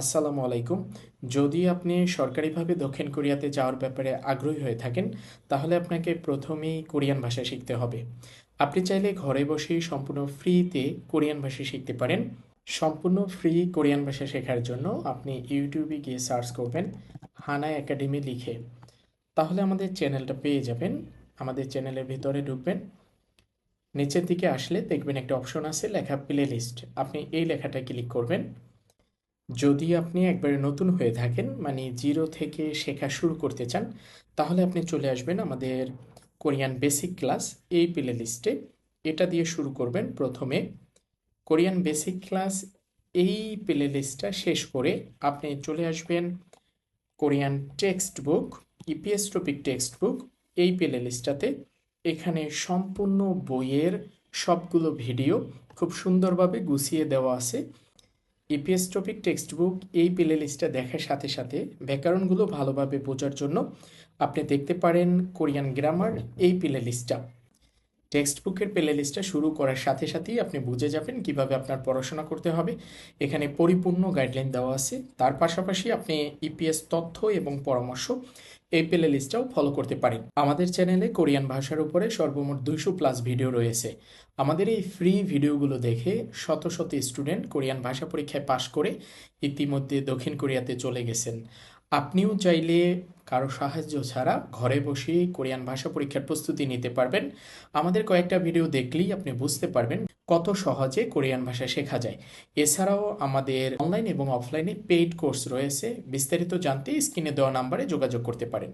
আসসালামু আলাইকুম। যদি আপনি সরকারিভাবে দক্ষিণ কোরিয়াতে যাওয়ার ব্যাপারে আগ্রহী হয়ে থাকেন, তাহলে আপনাকে প্রথমেই কোরিয়ান ভাষা শিখতে হবে। আপনি চাইলে ঘরে বসেই সম্পূর্ণ ফ্রিতে কোরিয়ান ভাষা শিখতে পারেন। সম্পূর্ণ ফ্রি কোরিয়ান ভাষা শেখার জন্য আপনি ইউটিউবে গিয়ে সার্চ করবেন হানা একাডেমি লিখে। তাহলে আমাদের চ্যানেলটা পেয়ে যাবেন। আমাদের চ্যানেলের ভিতরে ঢুকবেন। নিচের দিকে আসলে দেখবেন একটা অপশন আছে, লেখা প্লে লিস্ট আপনি এই লেখাটা ক্লিক করবেন। যদি আপনি একবারে নতুন হয়ে থাকেন মানে জিরো থেকে শেখা শুরু করতে চান, তাহলে আপনি চলে আসবেন আমাদের কোরিয়ান বেসিক ক্লাস, এই প্লে লিস্টে। এটা দিয়ে শুরু করবেন প্রথমে। কোরিয়ান বেসিক ক্লাস, এই প্লে লিস্টটা শেষ করে আপনি চলে আসবেন Korean text book, EPS topic text book, এই প্লে লিস্টটাতে। এখানে সম্পূর্ণ বইয়ের সবগুলো ভিডিও খুব সুন্দরভাবে গুছিয়ে দেওয়া আছে। ইপিএস টপিক টেক্সট বুক এই প্লে লিস্টটা দেখার সাথে সাথে ব্যাকরণগুলো ভালোভাবে বোঝার জন্য আপনি দেখতে পারেন কোরিয়ান গ্রামার এই প্লে লিস্টটা টেক্সট বুকের প্লে লিস্টটা শুরু করার সাথে সাথেই আপনি বুঝে যাবেন কীভাবে আপনার পড়াশোনা করতে হবে। এখানে পরিপূর্ণ গাইডলাইন দেওয়া আছে। তার পাশাপাশি আপনি ইপিএস তথ্য এবং পরামর্শ এই প্লে লিস্টটাও ফলো করতে পারেন। আমাদের চ্যানেলে কোরিয়ান ভাষার উপরে সর্বমোট দুইশো প্লাস ভিডিও রয়েছে। আমাদের এই ফ্রি ভিডিওগুলো দেখে শত শত স্টুডেন্ট কোরিয়ান ভাষা পরীক্ষায় পাশ করে ইতিমধ্যে দক্ষিণ কোরিয়াতে চলে গেছেন। আপনিও চাইলে কারও সাহায্য ছাড়া ঘরে বসে কোরিয়ান ভাষা পরীক্ষার প্রস্তুতি নিতে পারবেন। আমাদের কয়েকটা ভিডিও দেখলেই আপনি বুঝতে পারবেন কত সহজে কোরিয়ান ভাষা শেখা যায়। এছাড়াও আমাদের অনলাইন এবং অফলাইনে পেইড কোর্স রয়েছে। বিস্তারিত জানতে স্ক্রিনে দেওয়া নাম্বারে যোগাযোগ করতে পারেন।